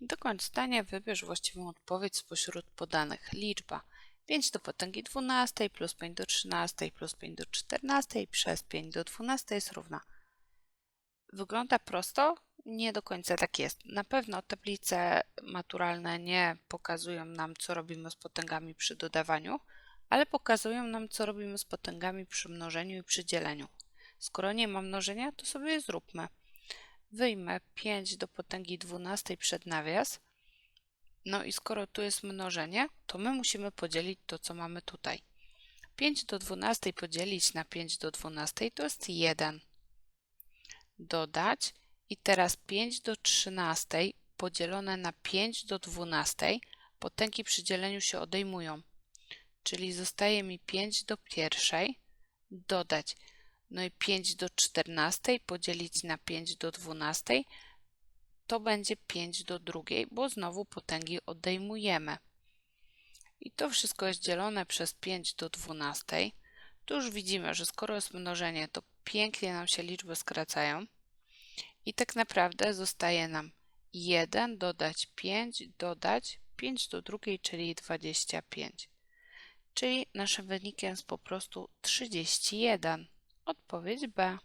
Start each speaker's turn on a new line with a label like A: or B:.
A: Dokończ zdanie, wybierz właściwą odpowiedź spośród podanych. Liczba 5 do potęgi 12 plus 5 do 13 plus 5 do 14 przez 5 do 12 jest równa. Wygląda prosto? Nie do końca tak jest. Na pewno tablice maturalne nie pokazują nam, co robimy z potęgami przy dodawaniu, ale pokazują nam, co robimy z potęgami przy mnożeniu i przy dzieleniu. Skoro nie ma mnożenia, to sobie zróbmy. Wyjmę 5 do potęgi 12 przed nawias. No i skoro tu jest mnożenie, to my musimy podzielić to, co mamy tutaj. 5 do 12 podzielić na 5 do 12 to jest 1. Dodać i teraz 5 do 13 podzielone na 5 do 12 potęgi przy dzieleniu się odejmują. Czyli zostaje mi 5 do pierwszej dodać no i 5 do 14 podzielić na 5 do 12 to będzie 5 do drugiej, bo znowu potęgi odejmujemy. I to wszystko jest dzielone przez 5 do 12. Tu już widzimy, że skoro jest mnożenie, to pięknie nam się liczby skracają. I tak naprawdę zostaje nam 1 dodać 5 dodać 5 do drugiej, czyli 25. Czyli naszym wynikiem jest po prostu 31. Odpowiedź B.